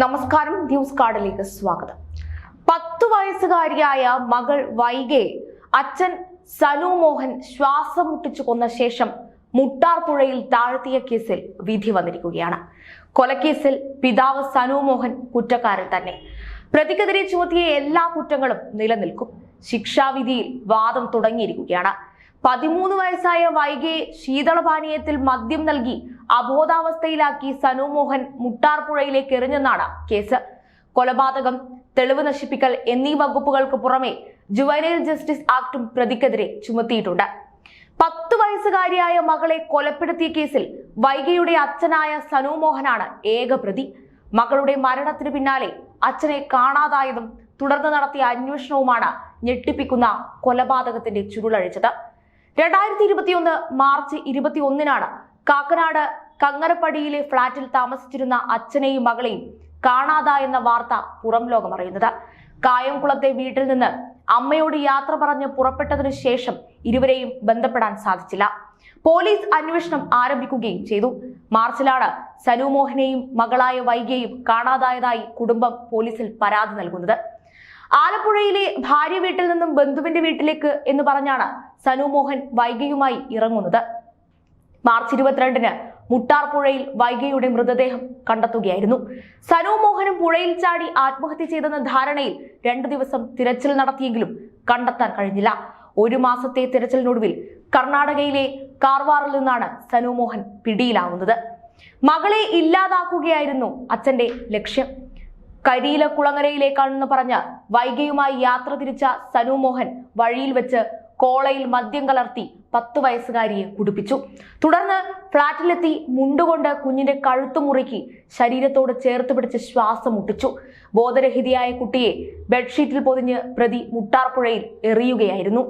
നമസ്കാരം ന്യൂസ് കാർഡിലേക്ക് സ്വാഗതം. പത്തു വയസ്സുകാരിയായ മകൾ വൈകെ അച്ഛൻ സനു മോഹൻ ശ്വാസം മുട്ടിച്ചു കൊന്ന ശേഷം മുട്ടാർ പുഴയിൽ താഴ്ത്തിയ കേസിൽ വിധി വന്നിരിക്കുകയാണ്. കൊലക്കേസിൽ പിതാവ് സനു മോഹൻ കുറ്റക്കാരൻ തന്നെ. പ്രതിക്കെതിരെ ചുമത്തിയ എല്ലാ കുറ്റങ്ങളും നിലനിൽക്കും. ശിക്ഷാവിധിയിൽ വാദം തുടങ്ങിയിരിക്കുകയാണ്. പതിമൂന്ന് വയസ്സായ വൈകെ ശീതളപാനീയത്തിൽ മദ്യം നൽകി അബോധാവസ്ഥയിലാക്കി സനു മോഹൻ മുട്ടാർപ്പുഴയിലേക്ക് എറിഞ്ഞെന്നാണ് കേസ്. കൊലപാതകം തെളിവ് നശിപ്പിക്കൽ എന്നീ വകുപ്പുകൾക്ക് പുറമെ ജുവനൈൽ ജസ്റ്റിസ് ആക്ടും പ്രതിക്കെതിരെ ചുമത്തിയിട്ടുണ്ട്. പത്ത് വയസ്സുകാരിയായ മകളെ കൊലപ്പെടുത്തിയ കേസിൽ വൈഗയുടെ അച്ഛനായ സനു മോഹനാണ് ഏക പ്രതി. മകളുടെ മരണത്തിന് പിന്നാലെ അച്ഛനെ കാണാതായതും തുടർന്ന് നടത്തിയ അന്വേഷണവുമാണ് ഞെട്ടിപ്പിക്കുന്ന കൊലപാതകത്തിന്റെ ചുരുളഴിച്ചത്. രണ്ടായിരത്തി ഇരുപത്തിയൊന്ന് മാർച്ച് ഇരുപത്തി ഒന്നിനാണ് കാക്കനാട് കങ്ങരപ്പടിയിലെ ഫ്ളാറ്റിൽ താമസിച്ചിരുന്ന അച്ഛനെയും മകളെയും കാണാതായെന്ന വാർത്ത പുറം ലോകമറിയുന്നത് കായംകുളത്തെ വീട്ടിൽ നിന്ന് അമ്മയോട് യാത്ര പറഞ്ഞ് പുറപ്പെട്ടതിനു ശേഷം ഇരുവരെയും ബന്ധപ്പെടാൻ സാധിച്ചില്ല. പോലീസ് അന്വേഷണം ആരംഭിക്കുകയും ചെയ്തു. മാർച്ചിലാണ് സനുമോഹനെയും മകളായ വൈകിയെയും കാണാതായതായി കുടുംബം പോലീസിൽ പരാതി നൽകുന്നത്. ആലപ്പുഴയിലെ ഭാര്യ വീട്ടിൽ നിന്നും ബന്ധുവിന്റെ വീട്ടിലേക്ക് എന്ന് പറഞ്ഞാണ് സനുമോഹൻ മോഹൻ വൈകയുമായി ഇറങ്ങുന്നത്. മാർച്ച് ഇരുപത്തിരണ്ടിന് മുട്ടാർ പുഴയിൽ വൈഗയുടെ മൃതദേഹം കണ്ടെത്തുകയായിരുന്നു. സനു മോഹനും പുഴയിൽ ചാടി ആത്മഹത്യ ചെയ്തെന്ന ധാരണയിൽ രണ്ടു ദിവസം തിരച്ചിൽ നടത്തിയെങ്കിലും കണ്ടെത്താൻ കഴിഞ്ഞില്ല. ഒരു മാസത്തെ തിരച്ചിലിനൊടുവിൽ കർണാടകയിലെ കാർവാറിൽ നിന്നാണ് സനു മോഹൻ പിടിയിലാവുന്നത്. മകളെ ഇല്ലാതാക്കുകയായിരുന്നു അച്ഛന്റെ ലക്ഷ്യം. കരിയില കുളങ്ങരയിലേക്കാണെന്ന് പറഞ്ഞ് വൈകയുമായി യാത്ര തിരിച്ച സനു മോഹൻ വഴിയിൽ വെച്ച് കോളയിൽ മദ്യം കലർത്തി പത്തു വയസ്സുകാരിയെ കുടിപ്പിച്ചു. തുടർന്ന് ഫ്ളാറ്റിലെത്തി മുണ്ടുകൊണ്ട് കുഞ്ഞിന്റെ കഴുത്തു മുറുക്കി ശരീരത്തോട് ചേർത്ത് പിടിച്ച് ശ്വാസം മുട്ടിച്ചു. ബോധരഹിതയായ കുട്ടിയെ ബെഡ്ഷീറ്റിൽ പൊതിഞ്ഞ് പ്രതി മുട്ടാർപ്പുഴയിൽ എറിയുകയായിരുന്നു.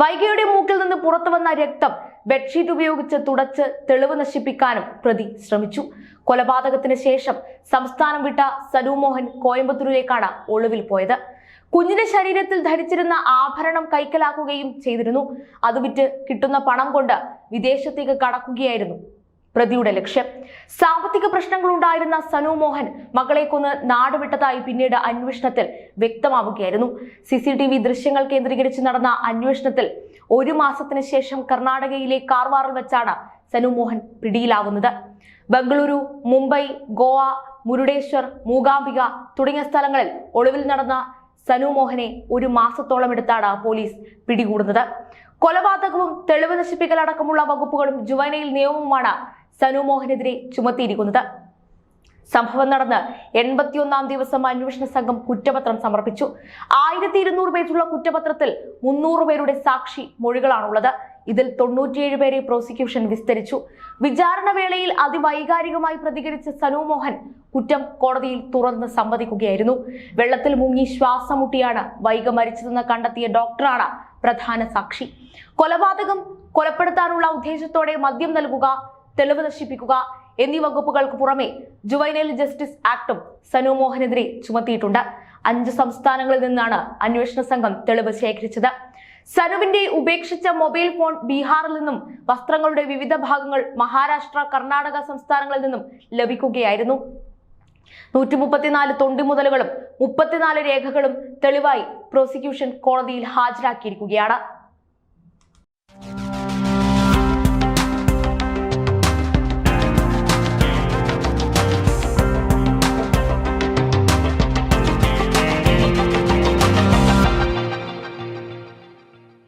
വൈകയുടെ മൂക്കിൽ നിന്ന് പുറത്തു വന്ന രക്തം ബെഡ്ഷീറ്റ് ഉപയോഗിച്ച് തുടച്ച് തെളിവ് നശിപ്പിക്കാനും പ്രതി ശ്രമിച്ചു. കൊലപാതകത്തിന് ശേഷം സംസ്ഥാനം വിട്ട സനു മോഹൻ കോയമ്പത്തൂരിലേക്കാണ് ഒളിവിൽ പോയത്. കുഞ്ഞിന്റെ ശരീരത്തിൽ ധരിച്ചിരുന്ന ആഭരണം കൈക്കലാക്കുകയും ചെയ്തിരുന്നു. അത് വിറ്റ് കിട്ടുന്ന പണം കൊണ്ട് വിദേശത്തേക്ക് കടക്കുകയായിരുന്നു പ്രതിയുടെ ലക്ഷ്യം. സാമ്പത്തിക പ്രശ്നങ്ങൾ ഉണ്ടായിരുന്ന സനു മോഹൻ മകളെ കൊന്ന് നാടുവിട്ടതായി പിന്നീട് അന്വേഷണത്തിൽ വ്യക്തമാവുകയായിരുന്നു. സി സി ടി വി ദൃശ്യങ്ങൾ കേന്ദ്രീകരിച്ച് നടന്ന അന്വേഷണത്തിൽ ഒരു മാസത്തിന് ശേഷം കർണാടകയിലെ കാർവാറിൽ വെച്ചാണ് സനു മോഹൻ പിടിയിലാവുന്നത്. ബംഗളൂരു മുംബൈ ഗോവ മുരുടേശ്വർ മൂകാംബിക തുടങ്ങിയ സ്ഥലങ്ങളിൽ ഒളിവിൽ നടന്ന സനു മോഹനെ ഒരു മാസത്തോളം എടുത്താണ് പോലീസ് പിടികൂടുന്നത്. കൊലപാതകവും തെളിവ് നശിപ്പിക്കൽ അടക്കമുള്ള വകുപ്പുകളും ജുവനയിൽ നിയമവുമാണ് സനു മോഹനെതിരെ ചുമത്തിയിരിക്കുന്നത്. സംഭവം നടന്ന് എൺപത്തിയൊന്നാം ദിവസം അന്വേഷണ സംഘം കുറ്റപത്രം സമർപ്പിച്ചു. ആയിരത്തി ഇരുന്നൂറ് പേജുള്ള കുറ്റപത്രത്തിൽ മുന്നൂറ് പേരുടെ സാക്ഷി മൊഴികളാണുള്ളത്. ഇതിൽ തൊണ്ണൂറ്റിയേഴ് പേരെ പ്രോസിക്യൂഷൻ വിസ്തരിച്ചു. വിചാരണ വേളയിൽ അതിവൈകാരികമായി പ്രതികരിച്ച സനു മോഹൻ കുറ്റം കോടതിയിൽ തുറന്ന് സമ്മതിക്കുകയായിരുന്നു. വെള്ളത്തിൽ മുങ്ങി ശ്വാസം മുട്ടിയാണ് വൈക മരിച്ചതെന്ന് കണ്ടെത്തിയ ഡോക്ടറാണ് പ്രധാന സാക്ഷി. കൊലപാതകം കൊലപ്പെടുത്താനുള്ള ഉദ്ദേശത്തോടെ മദ്യം നൽകുക തെളിവ് നശിപ്പിക്കുക എന്നീ വകുപ്പുകൾക്ക് പുറമെ ജുവൈനൽ ജസ്റ്റിസ് ആക്ടും സനു മോഹനെതിരെ ചുമത്തിയിട്ടുണ്ട്. അഞ്ച് സംസ്ഥാനങ്ങളിൽ നിന്നാണ് അന്വേഷണ സംഘം തെളിവ് ശേഖരിച്ചത്. സനുവിന്റെ ഉപേക്ഷിച്ച മൊബൈൽ ഫോൺ ബീഹാറിൽ നിന്നും വസ്ത്രങ്ങളുടെ വിവിധ ഭാഗങ്ങൾ മഹാരാഷ്ട്ര കർണാടക സംസ്ഥാനങ്ങളിൽ നിന്നും ലഭിക്കുകയായിരുന്നു. നൂറ്റി മുപ്പത്തിനാല് തൊണ്ടിമുതലുകളും മുപ്പത്തിനാല് രേഖകളും തെളിവായി പ്രോസിക്യൂഷൻ കോടതിയിൽ ഹാജരാക്കിയിരിക്കുകയാണ്.